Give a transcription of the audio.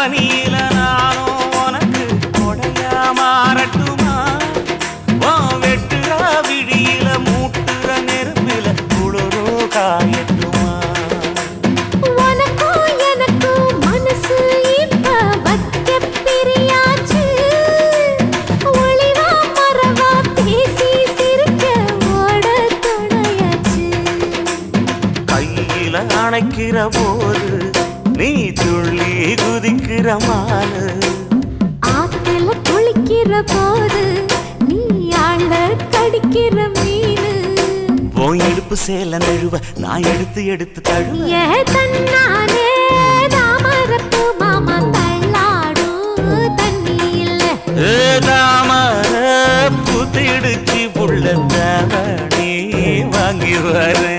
பனியில நானும் உனக்கு கொடையா மாறட்டுமா? வா வெட்டுற விழியில மூட்டுற நெருப்பில குளிரோ காயட்டுமா? அணைக்கிற போது நீ துள்ளி குதிக்கிற மாறு ஆத்துல குளிக்கிற போது நீ ஆள கடிக்கிற மீனு. உன் எடுப்பு சேல நழுவ நான் எடுத்து எடுத்து தழுவ. தன்னானே தாமரப்பு மாமா தள்ளாடும் தண்ணி இல்ல. தாமர புத்திடுச்சு புள்ள தானே வாங்கி வரேன்.